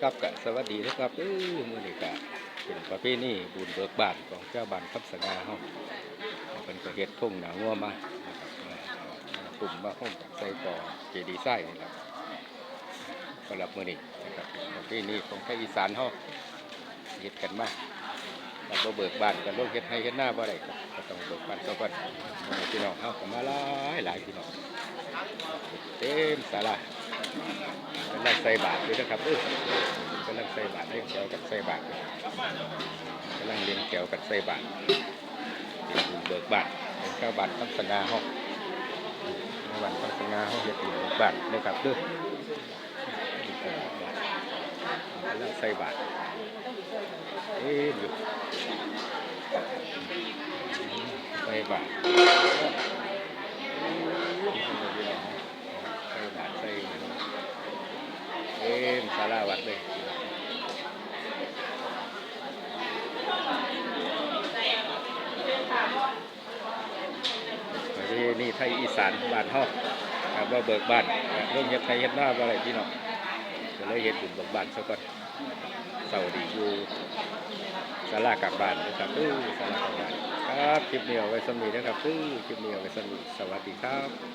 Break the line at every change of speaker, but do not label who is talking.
ครับกะสวัสดีนะครับเออมื้อนี้กะเป็นประเพณีบุญเบิกบานของเจ้าบ้านคำสง่าเฮาเพิ่นก็เฮ็ดทุ่งหนางัวมานะครับมากลุ่มมาห้องจากไส้ต่อเจดีย์ไส้นี่แหละสำหรับมื้อนี้นะครับประเพณีของภาคอีสานเฮาเฮ็ดกันมาเราบ่เบิกบานกันลงเฮ็ดให้เฮ็ดหน้าบ่ได้ครับก็ต้องเบิกบานซะก่อนพี่น้องเฮาก็มาหลายหลายพี่น้องเต็มศาลา กำลังใส่บาตรด้วยนะครับเออกำลังใส่บาตรเลี้ยงแก้วกับใส่บาตรกำลังเลี้ยงแก้วกับใส่บาตรเป็นบุญเบิกบาตรเป็นข้าวบาตรพัฒนาห้องในวันพัฒนาห้องเฮ็ดบุญเบิกบาตรนะครับเด้อกำลังใส่บาตรเอ๊ะอยู่ใส่บาตรใส่บาตรใส่ เอ็มสาราวัดเลยประเพณีไทยอีสานบ้านเฮาครับว่าเบิกบ้านเรื่องเฮ็ดไทยเฮ็ดหน้าอะไรพี่น้องก็เลยเฮ็ดบุญเบิกบ้านซะก่อนเสาร์ดีอยู่ศาลากลางบ้านนะครับตู้ศาลากลางบ้านครับคลิปนี้เอาไว้สำนีนะครับตู้คลิปนี้เอาไว้สำนีสวัสดีครับ